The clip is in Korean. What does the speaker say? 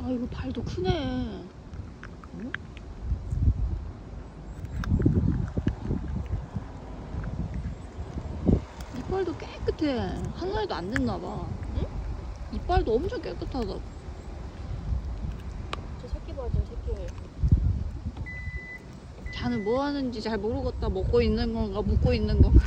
아 이거 발도 크네. 이빨도 깨끗해. 한 살도 안 됐나 봐. 응? 이빨도 엄청 깨끗하다. 저 새끼 봐, 저 새끼. 자는 뭐 하는지 잘 모르겠다. 먹고 있는 건가, 묵고 있는 건가.